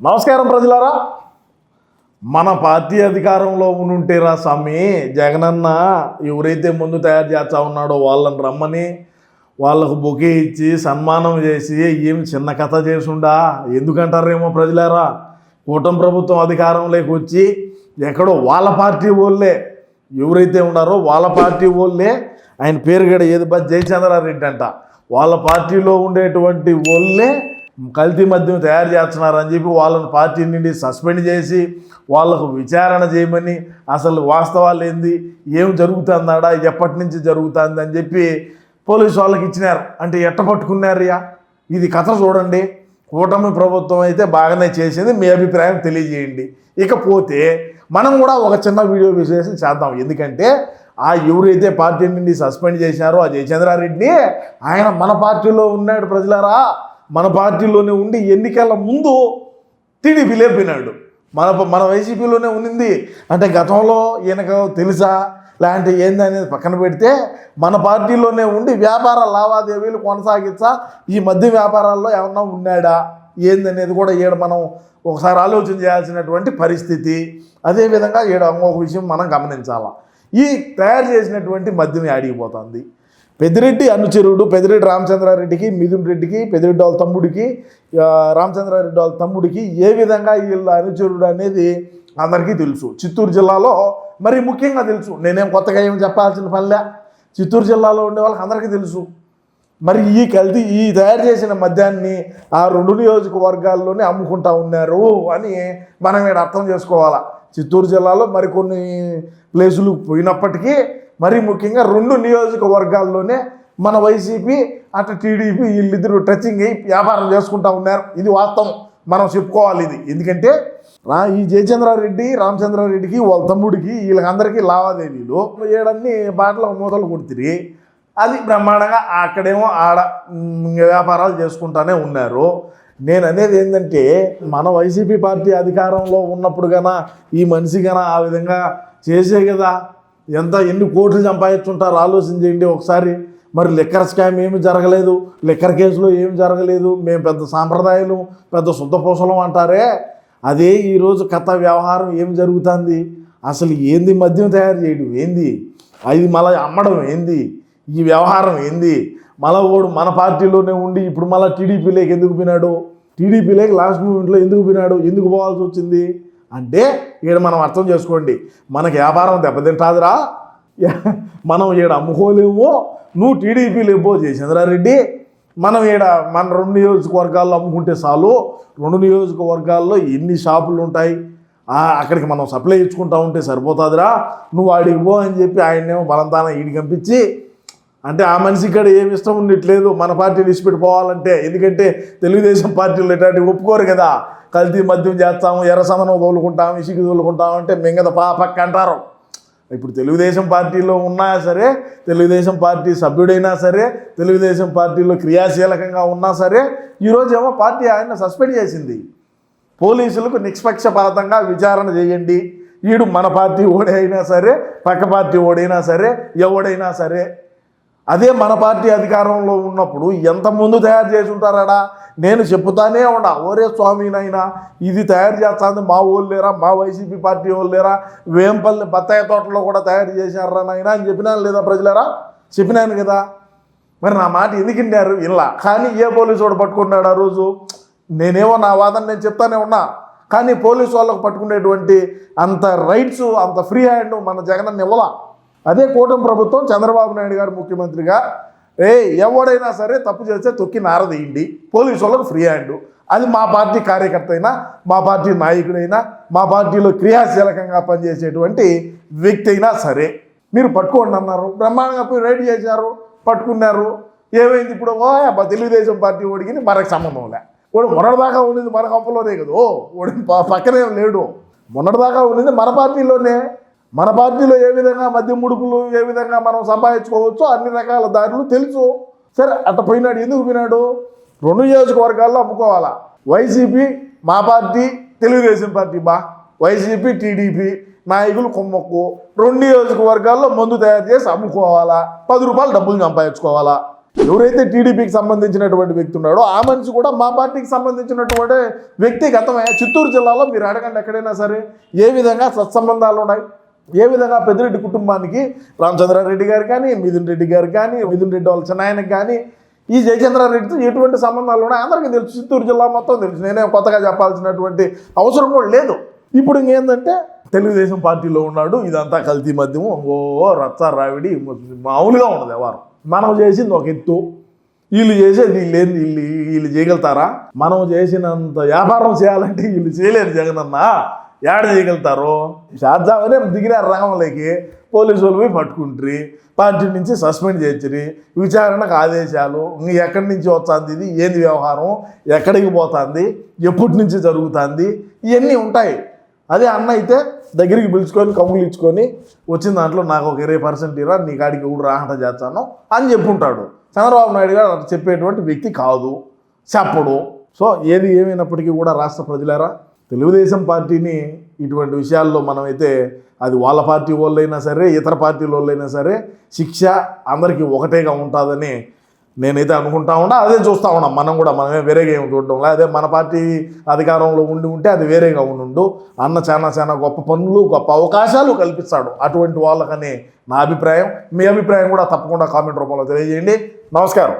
నమస్కారం ప్రజలారా. మన పార్టీ అధికారంలో ఉంటే రా స్వామి జగనన్న ఎవరైతే ముందు తయారు చేస్తా ఉన్నాడో వాళ్ళని రమ్మని వాళ్ళకు బొకే ఇచ్చి సన్మానం చేసి ఏం చిన్న కథ చేసుండా? ఎందుకంటారేమో ప్రజలారా. కూటమి ప్రభుత్వం అధికారంలోకి వచ్చి ఎక్కడో వాళ్ళ పార్టీ వాళ్ళే ఎవరైతే ఉన్నారో వాళ్ళ పార్టీ వాళ్ళే ఆయన పేరు గడ ఏది బస్ జయచంద్రారెడ్డి అంట. వాళ్ళ పార్టీలో ఉండేటువంటి వాళ్ళే కల్తీ మద్యం తయారు చేస్తున్నారని చెప్పి వాళ్ళని పార్టీ నుండి సస్పెండ్ చేసి వాళ్ళకు విచారణ చేయమని అసలు వాస్తవాలు ఏంది? ఏం జరుగుతుందాడా? ఎప్పటి నుంచి జరుగుతుంది అని చెప్పి పోలీసు వాళ్ళకి ఇచ్చినారు. అంటే ఎట్ట పట్టుకున్నారయ్యా ఇది కథ చూడండి. కూటమి ప్రభుత్వం అయితే బాగానే చేసింది. మీ అభిప్రాయం తెలియజేయండి. ఇకపోతే మనం కూడా ఒక చిన్న వీడియో విశ్లేషణ చేద్దాం. ఎందుకంటే ఆ ఎవరైతే పార్టీ నుండి సస్పెండ్ చేశారో ఆ జయచంద్రారెడ్డిని ఆయన మన పార్టీలో ఉన్నాడు ప్రజలారా. మన పార్టీలోనే ఉండి ఎన్నికల ముందు టీడీపీ లేపినాడు. మన మన వైసీపీలోనే ఉండింది అంటే గతంలో ఈయనకు తెలుసా? లాంటి ఏంది అనేది పక్కన పెడితే మన పార్టీలోనే ఉండి వ్యాపార లావాదేవీలు కొనసాగించా? ఈ మధ్య వ్యాపారాల్లో ఏమన్నా ఉన్నాడా? ఏందనేది కూడా ఈడ మనం ఒకసారి ఆలోచన చేయాల్సినటువంటి పరిస్థితి. అదేవిధంగా ఈడ ఇంకొక విషయం మనం గమనించాలా. ఈ తయారు చేసినటువంటి మద్యం ఆడిగిపోతుంది పెద్దిరెడ్డి అనుచరుడు పెద్దిరెడ్డి రామచంద్రారెడ్డికి మిథున్ రెడ్డికి పెద్దిరెడ్డి వాళ్ళ తమ్ముడికి రామచంద్రారెడ్డి వాళ్ళ తమ్ముడికి ఏ విధంగా వీళ్ళ అనుచరుడు అనేది అందరికీ తెలుసు. చిత్తూరు జిల్లాలో మరి ముఖ్యంగా తెలుసు. నేనేం కొత్తగా ఏం చెప్పాల్సిన పనిలే. చిత్తూరు జిల్లాలో ఉండే వాళ్ళకి అందరికీ తెలుసు. మరి ఈ కల్తీ ఈ తయారు చేసిన మద్యాన్ని ఆ రెండు నియోజకవర్గాల్లోనే అమ్ముకుంటా ఉన్నారు అని మనం ఇక్కడ అర్థం చేసుకోవాలా. చిత్తూరు జిల్లాలో మరికొన్ని ప్లేసులు పోయినప్పటికీ మరీ ముఖ్యంగా రెండు నియోజకవర్గాల్లోనే మన వైసీపీ అటు టీడీపీ వీళ్ళిద్దరూ టచింగ్ అయ్యి వ్యాపారం చేసుకుంటా ఉన్నారు. ఇది వాస్తవం. మనం చెప్పుకోవాలి ఇది. ఎందుకంటే రా ఈ జయచంద్రారెడ్డి రామచంద్రారెడ్డికి వాళ్ళ తమ్ముడికి వీళ్ళకందరికీ లావాదేవీలు. ఏడన్ని బాటలో మూతలు కొడుతుంది అది బ్రహ్మాండంగా అక్కడేమో ఆడ వ్యాపారాలు చేసుకుంటానే ఉన్నారు. నేను అనేది ఏంటంటే మన వైసీపీ పార్టీ అధికారంలో ఉన్నప్పుడు కన్నా ఈ మనిషి కన్నా ఆ విధంగా చేసే కదా ఎంత ఎన్ని కోట్లు సంపాదించుంటారు ఆలోచన చేయండి ఒకసారి. మరి లిక్కర్ స్కామ్ ఏమి జరగలేదు? లిక్కర్ కేసులో ఏమి జరగలేదు? మేము పెద్ద సాంప్రదాయాలు పెద్ద శుద్ధపూసలం అంటారే? అదే ఈరోజు కథ వ్యవహారం ఏం జరుగుతుంది? అసలు ఏంది మద్యం తయారు చేయడం? ఏంది? అది మళ్ళీ అమ్మడం ఏంది? ఈ వ్యవహారం ఏంది? మళ్ళా ఓడు మన పార్టీలోనే ఉండి ఇప్పుడు మళ్ళీ టీడీపీలోకి ఎందుకు పోయినాడు? టీడీపీలోకి లాస్ట్ మూమెంట్లో ఎందుకు పోయినాడు? ఎందుకు పోవాల్సి వచ్చింది? అంటే ఈడ మనం అర్థం చేసుకోండి మనకి వ్యాపారం దెబ్బతింటాదిరా. మనం ఈడ అమ్ముకోలేమో నువ్వు టీడీపీ ఇవ్వో జయచంద్రారెడ్డి మనం ఈడ మన రెండు నియోజకవర్గాల్లో అమ్ముకుంటే చాలు రెండు నియోజకవర్గాల్లో ఎన్ని షాపులు ఉంటాయి? అక్కడికి మనం సప్లై ఇచ్చుకుంటా ఉంటే సరిపోతుందిరా. నువ్వు ఆడికి పో అని చెప్పి ఆయన్నేమో బలంతాన ఈడికి పంపించి అంటే ఆ మనిషి ఇక్కడ ఏమి ఇష్టం ఉండట్లేదు. మన పార్టీ విడిచిపెట్టిపోవాలంటే ఎందుకంటే తెలుగుదేశం పార్టీలు ఇట్లాంటివి ఒప్పుకోరు కదా. కల్తీ మద్యం చేస్తాము ఎర్రసమనం తోలుకుంటాము ఇసుక తోలుకుంటాము అంటే మింగద పా పక్క అంటారు. ఇప్పుడు తెలుగుదేశం పార్టీలో ఉన్నా సరే తెలుగుదేశం పార్టీ సభ్యుడైనా సరే తెలుగుదేశం పార్టీలో క్రియాశీలకంగా ఉన్నా సరే ఈరోజు ఏమో పార్టీ ఆయన సస్పెండ్ చేసింది. పోలీసులకు నిష్పక్షపాతంగా విచారణ చేయండి. వీడు మన పార్టీ ఓడైనా సరే పక్క పార్టీ ఓడైనా సరే ఎవడైనా సరే అదే మన పార్టీ అధికారంలో ఉన్నప్పుడు ఎంత ముందు తయారు చేసి ఉంటారాడా నేను చెప్తానే ఉండా ఓరే స్వామినైనా ఇది తయారు చేస్తుంది మా వాళ్ళు లేరా? మా వైసీపీ పార్టీ వాళ్ళు లేరా? వేంపల్లి బత్తాయి తోటలో కూడా తయారు చేశారా నాయనా? అని చెప్పినాను లేదా ప్రజలరా? చెప్పినాను కదా. మరి నా మాట ఎందుకు విన్నారు? ఇలా కానీ ఏ పోలీసు వాడు పట్టుకున్నాడు ఆ రోజు? నేనేమో నా వాదన నేను చెప్తానే ఉన్నా. కానీ పోలీసు వాళ్ళకు పట్టుకునేటువంటి అంత రైట్స్ అంత ఫ్రీ హ్యాండ్ మన జగనన్న ఇవ్వలా. అదే కూటమి ప్రభుత్వం చంద్రబాబు నాయుడు గారు ముఖ్యమంత్రిగా ఏ ఎవడైనా సరే తప్పు చేస్తే తొక్కి నారదీయండి పోలీసు వాళ్ళకు ఫ్రీ హ్యాండ్. అది మా పార్టీ కార్యకర్త అయినా మా పార్టీ నాయకుడైనా మా పార్టీలో క్రియాశీలకంగా పనిచేసేటువంటి వ్యక్తి అయినా సరే మీరు పట్టుకోండి అన్నారు. బ్రహ్మాండంగా పోయి రైడ్ చేశారు పట్టుకున్నారు. ఏమైంది ఇప్పుడు? ఓ అబ్బా తెలుగుదేశం పార్టీ ఓడికి మనకు సంబంధంలే వాడు మొన్నటిదాకా ఉండేది మన కంపలోనే కదా. ఓ వాడు పక్కనే లేడు. మొన్నటిదాకా ఉండేది మన పార్టీలోనే. మన పార్టీలో ఏ విధంగా మద్య ముడుపులు ఏ విధంగా మనం సంపాదించుకోవచ్చో అన్ని రకాల దారులు తెలుసు. సరే అట్ట పోయినాడు ఎందుకు పోయినాడు? రెండు నియోజకవర్గాల్లో అమ్ముకోవాలా? వైసీపీ మా పార్టీ తెలుగుదేశం పార్టీ బా. వైసీపీ టీడీపీ నాయకులు కొమ్మక్కు. రెండు నియోజకవర్గాల్లో మందు తయారు చేసి అమ్ముకోవాలా? పది రూపాయలు డబ్బులు సంపాదించుకోవాలా? ఎవరైతే టీడీపీకి సంబంధించినటువంటి వ్యక్తి ఉన్నాడో ఆ మనిషి కూడా మా పార్టీకి సంబంధించినటువంటి వ్యక్తిగతమే చిత్తూరు జిల్లాలో మీరు అడగండి ఎక్కడైనా సరే ఏ విధంగా సత్సంబంధాలు ఉన్నాయి? ఏ విధంగా పెద్దిరెడ్డి కుటుంబానికి రామచంద్రారెడ్డి గారు కానీ మిథున్ రెడ్డి గారు కానీ మిథున్ రెడ్డి వాళ్ళ చిన్నాయనకి కానీ ఈ జయచంద్రారెడ్డితో ఎటువంటి సంబంధాలు ఉన్నాయి అందరికీ తెలుసు. చిత్తూరు జిల్లా మొత్తం తెలుసు. నేనే కొత్తగా చెప్పాల్సినటువంటి అవసరం కూడా లేదు. ఇప్పుడు ఇంకేందంటే తెలుగుదేశం పార్టీలో ఉన్నాడు. ఇదంతా కల్తీ మద్యము ఓ రచ్చ రావిడి మామూలుగా ఉండదు ఎవరు మనం చేసింది ఒక ఎత్తు. వీళ్ళు చేసేది వీళ్ళు వీళ్ళు వీళ్ళు చేయగలుగుతారా? మనం చేసినంత వ్యాపారం చేయాలంటే వీళ్ళు చేయలేరు జగనన్న. ఏడ చేయగలుగుతారు చేద్దామని దిగినారు రంగంలోకి పోలీసు వాళ్ళు పోయి పట్టుకుంటారు. పార్టీ నుంచి సస్పెండ్ చేసిరి విచారణకు ఆదేశాలు. ఇంక ఎక్కడి నుంచి వస్తుంది ఇది? ఏంది వ్యవహారం? ఎక్కడికి పోతుంది? ఎప్పటి నుంచి జరుగుతుంది? ఇవన్నీ ఉంటాయి. అదే అన్న అయితే దగ్గరికి పిలుచుకొని కమ్ములు ఇచ్చుకొని వచ్చిన దాంట్లో నాకు ఒక ఇరవై పర్సెంట్ ఇరా నీ కాడికి ఊడు రాహట చేస్తాను అని చెప్పుంటాడు. చంద్రబాబు నాయుడు గారు అట్లా చెప్పేటువంటి వ్యక్తి కాదు. చెప్పడు. సో ఏది ఏమైనప్పటికీ కూడా రాష్ట్ర ప్రజలారా తెలుగుదేశం పార్టీని ఇటువంటి విషయాల్లో మనమైతే అది వాళ్ళ పార్టీ వాళ్ళైనా సరే ఇతర పార్టీల వాళ్ళైనా సరే శిక్ష అందరికీ ఒకటేగా ఉంటుందని నేనైతే అనుకుంటా ఉన్నా. అదే చూస్తూ ఉన్నాం. మనం కూడా మనమే వేరేగా ఏమి చూడడం అదే మన పార్టీ అధికారంలో ఉండి ఉంటే అది వేరేగా ఉండు అన్న చాలా చాలా గొప్ప పనులు గొప్ప అవకాశాలు కల్పిస్తాడు అటువంటి వాళ్ళకని నా అభిప్రాయం. మీ అభిప్రాయం కూడా తప్పకుండా కామెంట్ రూపంలో తెలియజేయండి. నమస్కారం.